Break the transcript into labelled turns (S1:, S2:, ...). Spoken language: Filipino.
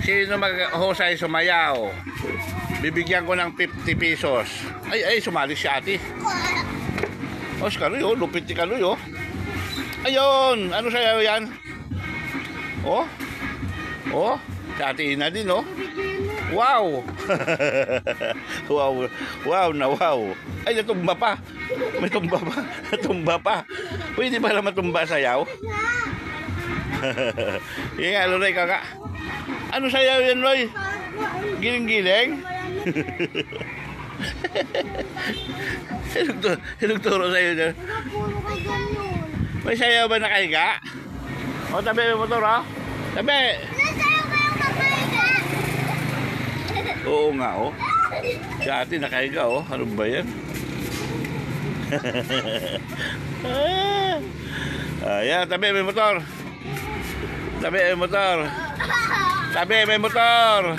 S1: Sino maghusay sumayaw? Bibigyan ko ng 50 pesos. Ay, ay, sumali si ate. O, si Kaloy, oh. Lupit ni Kaloy, oh. Ayun! Ano sayaw yan? Oh? Oh? Si ate Ina din, oh. Wow! wow! Wow na wow! Ay, natumba pa! May tumba pa! Natumba pa! Pwede ba naman tumba sayaw? Yung nga, Loy, kaka. Ano sayaw yan, Loy? Giling-giling? Hinugturo, sa'yo dyan. May sayaw ba nakahiga? O, tabi mo motor, ha? Tabi!
S2: Nasa'yo ba yung kakahiga?
S1: Oo nga, oh. Si ate nakahiga, oh. Ano ba yan? Ayan, tabi, may motor. Tabi, may motor. Tabi, may motor.